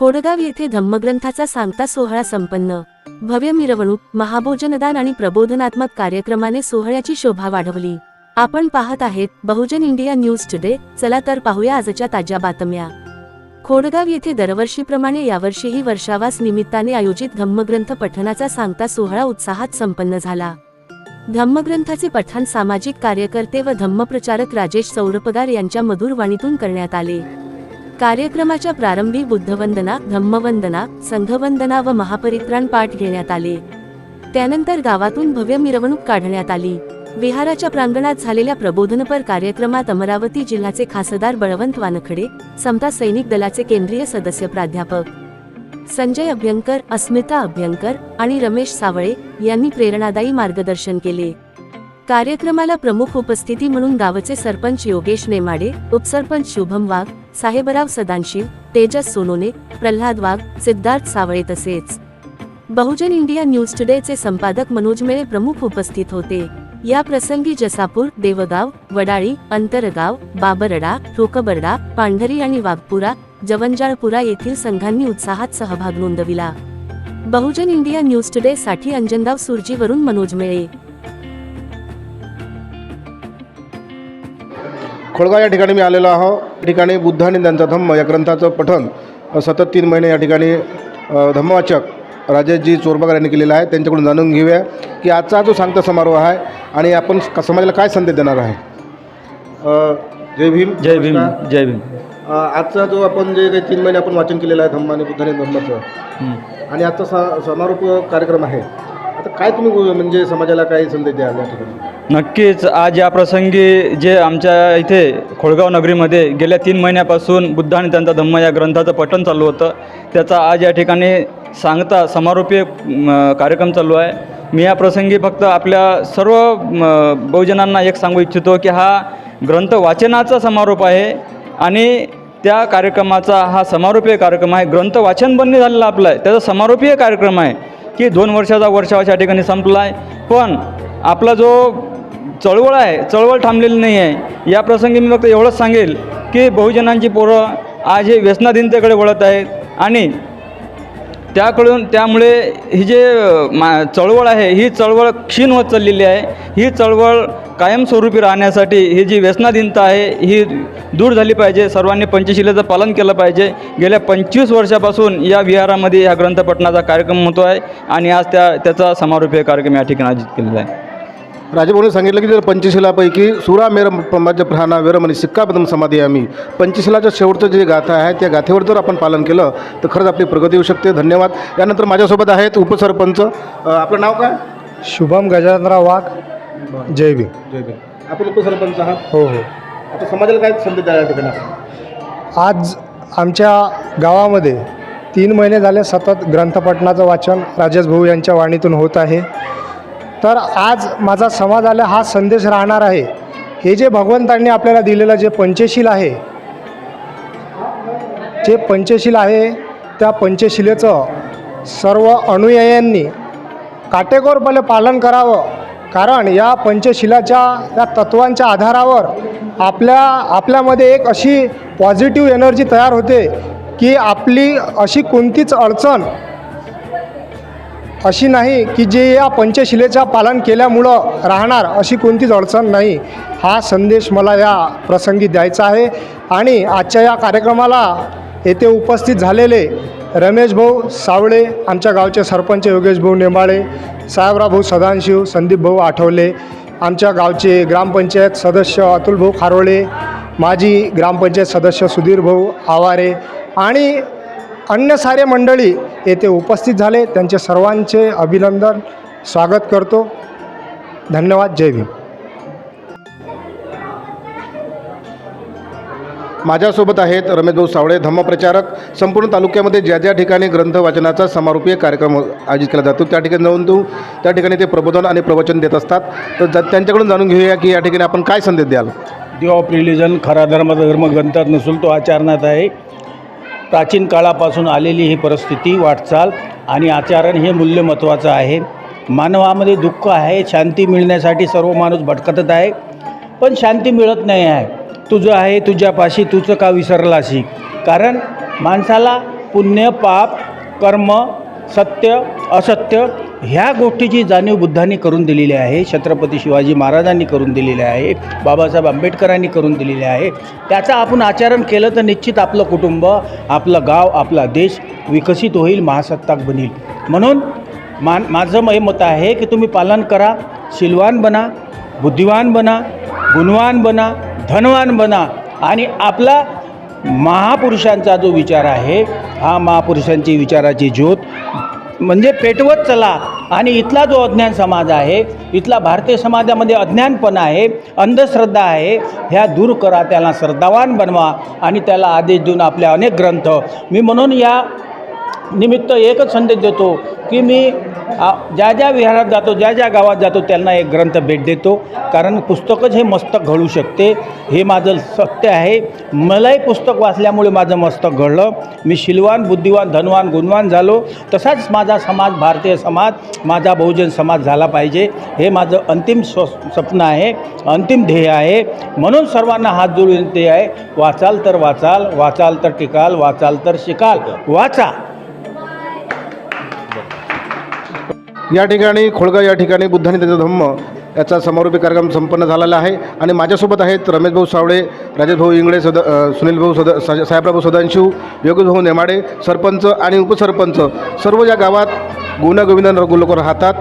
खोडगाव येथे धम्मग्रंथाचा सांगता सोहळा संपन्न. भव्य मिरवणूक महाभोजनदान आणि प्रबोधनात्मक कार्यक्रमाने सोहळ्याची शोभा वाढवली. आपण पाहत आहेत बहुजन इंडिया न्यूज टुडे चला तर पाहूया आजच्या ताज्या बातम्या. खोडगाव येथे दरवर्षीप्रमाणे यावर्षीही वर्षावास निमित्ताने आयोजित धम्मग्रंथ पठणाचा सांगता सोहळा उत्साहात संपन्न झाला. धम्मग्रंथाचे पठण सामाजिक कार्यकर्ते व धम्मप्रचारक राजेश चौरपगार यांच्या मधुर वाणीतून करण्यात आले. कार्यक्रमाच्या प्रारंभी बुद्धवंदना धम्मवंदना संघवंदना व महापरित्राण पाठ घेण्यात आले. त्यानंतर गावातून भव्य मिरवणूक काढण्यात आली. विहाराच्या प्रांगणात झालेल्या प्रबोधनपर कार्यक्रमात अमरावती जिल्ह्याचे खासदार बळवंत वानखडे समता सैनिक दलाचे केंद्रीय सदस्य प्राध्यापक. संजय अभ्यंकर अस्मिता अभ्यंकर आणि रमेश सावळे यांनी प्रेरणादायी मार्गदर्शन केले. कार्यक्रमाला प्रमुख उपस्थिती म्हणून गावचे सरपंच योगेश नेमाडे उपसरपंच शुभम वाघ साहेबराव सदानशिव तेजस सोनोने प्रल्हाद वाघ सिद्धार्थ सावळे तसेच. बहुजन इंडिया न्यूज टुडेचे संपादक मनोज मेळे प्रमुख उपस्थित होते. या प्रसंगी जसापूर देवगाव वडाळी अंतरगाव बाबरडा ठोकबरडा पांढरी आणि वाघपुरा जवंजाळपुरा येथील संघांनी उत्साहात सहभाग नोंदविला. बहुजन इंडिया न्यूज टुडे साठी अंजनगाव सुरजीवरून मनोज मेळे. खोळगाव या ठिकाणी मी आलेलो आहो. या ठिकाणी बुद्ध आणि त्यांचा धम्म या ग्रंथाचं पठण सतत तीन महिने या ठिकाणी धम्मवाचक राजेशजी चोरबागर यांनी केलेला आहे. त्यांच्याकडून जाणून घेऊया की आजचा जो सांगता समारोह आहे आणि आपण समाजाला काय संदेश देणार आहे? जय भीम. जय भीम जय भीम. आजचा जो आपण जे काही तीन महिने आपण वाचन केलेलं आहे धम्म आणि बुद्ध आणि धम्माचं. आणि आजचा सा समारोप कार्यक्रम आहे आता काय तुम्ही म्हणजे समाजाला काय संदेश द्याल या ठिकाणी? नक्कीच. आज या प्रसंगी जे आमच्या इथे खोळगाव नगरीमध्ये गेल्या तीन महिन्यापासून बुद्ध आणि त्यांचा धम्म या ग्रंथाचं पठण चालू होतं. त्याचा आज या ठिकाणी सांगता समारोपीय म, कार्यक्रम चालू आहे. मी या प्रसंगी फक्त आपल्या सर्व म, बहुजनांना एक सांगू इच्छितो की हा ग्रंथ वाचनाचा समारोप आहे आणि त्या कार्यक्रमाचा हा समारोपीय कार्यक्रम आहे. ग्रंथ वाचन बंद झालेला आपला आहे. त्याचा समारोपीय कार्यक्रम आहे. की दोन वर्षाचा वर्षाच्या ठिकाणी संपला आहे पण आपला जो चळवळ आहे चळवळ थांबलेली नाही आहे या प्रसंगी मी फक्त एवढंच सांगेल की बहुजनांची पोरं आज हे व्यसनाधीनतेकडे वळत आहेत आणि त्याकडून त्यामुळे ही जे मा चळवळ आहे ही चळवळ क्षीण होत चाललेली आहे. ही चळवळ कायमस्वरूपी राहण्यासाठी ही जी व्यसनाधीनता आहे ही दूर झाली पाहिजे. सर्वांनी पंचशिलेचं पालन केलं पाहिजे. गेल्या पंचवीस वर्षापासून या विहारामध्ये ह्या ग्रंथपठणाचा कार्यक्रम होतो आहे आणि आज त्या त्याचा समारोपीय कार्यक्रम या ठिकाणी आयोजित केलेला आहे. राजेभाऊने सांगितलं की जर पंचशिलापैकी सुरा मेर पंबाज प्रहाना वेरम आणि सिक्कापदम समाधी आम्ही. पंचशिलाच्या शेवटचं जे गाथा आहे त्या गाथेवर जर आपण पालन केलं तर खरंच आपली प्रगती होऊ शकते. धन्यवाद. यानंतर माझ्यासोबत आहेत उपसरपंच आपलं नाव काय? शुभम गजाननराव वाघ. जय भीम. जय भीम. आपण उपसरपंच आहात? हो हो. आता समाजाला काय संदेश द्या या ठिकाणी? आज आमच्या गावामध्ये तीन महिने झाले सतत ग्रंथपठणाचं वाचन राजेश भाऊ यांच्या वाणीतून होत आहे. तर आज माझा समाजाला हा संदेश राहणार आहे. हे जे भगवंतांनी आपल्याला दिलेलं जे पंचशील आहे जे पंचशील आहे त्या पंचशिलेचं सर्व अनुयायांनी काटेकोरपणे पालन करावं. कारण या पंचशिलाच्या या तत्वांच्या आधारावर आपल्या आपल्यामध्ये एक अशी पॉझिटिव्ह एनर्जी तयार होते की आपली अशी कोणतीच अडचण अशी नाही की जे या पंचशिलेचा पालन केल्यामुळं राहणार अशी कोणतीच अडचण नाही. हा संदेश मला या प्रसंगी द्यायचा आहे आणि आजच्या या कार्यक्रमाला येथे उपस्थित झालेले रमेश भाऊ सावळे आमच्या गावचे सरपंच योगेश भाऊ नेमाळे साहेबराव भाऊ सदानशिव संदीप भाऊ आठवले आमच्या गावचे ग्रामपंचायत सदस्य अतुल भाऊ खारोळे माजी ग्रामपंचायत सदस्य सुधीर भाऊ आवारे आणि अन्य सारे मंडळी येथे उपस्थित झाले. त्यांचे सर्वांचे अभिनंदन. स्वागत करतो. धन्यवाद. जय भीम. माझ्यासोबत आहेत रमेशभाऊ सावळे धम्मप्रचारक संपूर्ण तालुक्यामध्ये ज्या ज्या ठिकाणी ग्रंथ वाचनाचा समारोपीय कार्यक्रम आयोजित केला जातो त्या ठिकाणी जाऊन तू त्या ठिकाणी ते प्रबोधन आणि प्रवचन देत असतात. तर ज- त्यांच्याकडून जाणून घेऊया की या ठिकाणी आपण काय संदेश द्याल? देव ऑफ रिलिजन खरा धर्माचा धर्म ग्रंथात नसून तो आचरणात आहे. प्राचीन काळापासून आलेली ही परिस्थिती वाटचाल आणि आचरण हे मूल्य महत्त्वाचं आहे. मानवामध्ये दुःख आहे शांती मिळण्यासाठी सर्व माणूस भटकतच आहे. पण शांती मिळत नाही आहे. तुझं आहे तुझ्यापाशी तुझं का विसरलाशी? कारण माणसाला पुण्य पाप कर्म सत्य असत्य ह्या गोष्टीची जाणीव बुद्धांनी करून दिलेली आहे छत्रपती शिवाजी महाराजांनी करून दिलेली आहे बाबासाहेब आंबेडकरांनी करून दिलेली आहे. त्याचं आपण आचरण केलं तर निश्चित आपलं कुटुंब आपलं गाव आपला देश विकसित होईल महासत्ताक बनेल. म्हणून मा माझं हे मत आहे की तुम्ही पालन करा शिलवान बना बुद्धिवान बना गुणवान बना धनवान बना आणि आपला महापुरुषांचा जो विचार आहे हा महापुरुषांची विचाराची ज्योत म्हणजे पेटवत चला. आणि इथला जो अज्ञान समाज आहे इथला भारतीय समाजामध्ये अज्ञानपणा आहे अंधश्रद्धा आहे ह्या दूर करा त्याला श्रद्धावान बनवा. आणि त्याला आदेश देऊन आपले अनेक ग्रंथ. मी म्हणून या निमित्त एकच संदेश देतो की मी आ, ज्या ज्या विहारात जातो ज्या ज्या गावात जातो त्यांना एक ग्रंथ भेट देतो. कारण पुस्तकच हे मस्तक घडू शकते. हे माझं सत्य आहे. मलाही पुस्तक वाचल्यामुळे माझं मस्तक घडलं. मी शिलवान बुद्धिवान धनवान गुणवान झालो. तसाच माझा समाज भारतीय समाज माझा बहुजन समाज झाला पाहिजे. हे माझं अंतिम स्व स्वप्न आहे. अंतिम ध्येय आहे. म्हणून सर्वांना हात जोडून ते आहे. वाचाल तर वाचाल वाचाल तर टिकाल वाचाल तर शिकाल. वाचा. या ठिकाणी खोळगाव या ठिकाणी बुद्धाने त्याचा धम्म याचा समारोपी कार्यक्रम संपन्न झालेला आहे. आणि माझ्यासोबत आहेत रमेश भाऊ सावळे राजेशभाऊ इंगळे सद सुनीलभाऊ सुनील भाऊ सद सा- साहेबराव सदांशू योगेश नेमाडे सरपंच आणि उपसरपंच. सर्व या गावात गुण्यागोविंद लोक राहतात.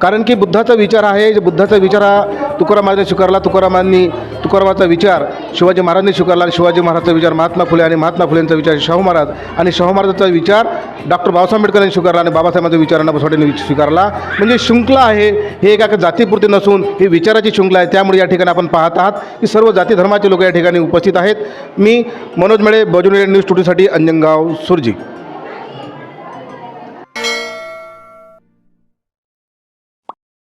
कारण की बुद्धाचा विचार आहे जे बुद्धाचा विचार हा तुकाराम स्वीकारला. तुकारामांनी तुकारामाचा विचार शिवाजी महाराजांनी स्वीकारला. आणि शिवाजी महाराजांचा विचार महात्मा फुले आणि महात्मा फुलेंचा विचार शाहू महाराज. आणि शाहू महाराजांचा विचार डॉक्टर बाबासाहेब आंबेडकरांनी स्वीकारला आणि बाबासाहेबांचा विचारांना बसवड्यांनी स्वीकारला. म्हणजे शृंखला आहे हे एका जातीपुरती नसून ही विचाराची शृंखला आहे. त्यामुळे या ठिकाणी आपण पाहत आहात की सर्व जाती धर्माचे लोक या ठिकाणी उपस्थित आहेत. मी मनोज मेळे बजून न्यूज स्टुडिओसाठी अंजनगाव सुरजी.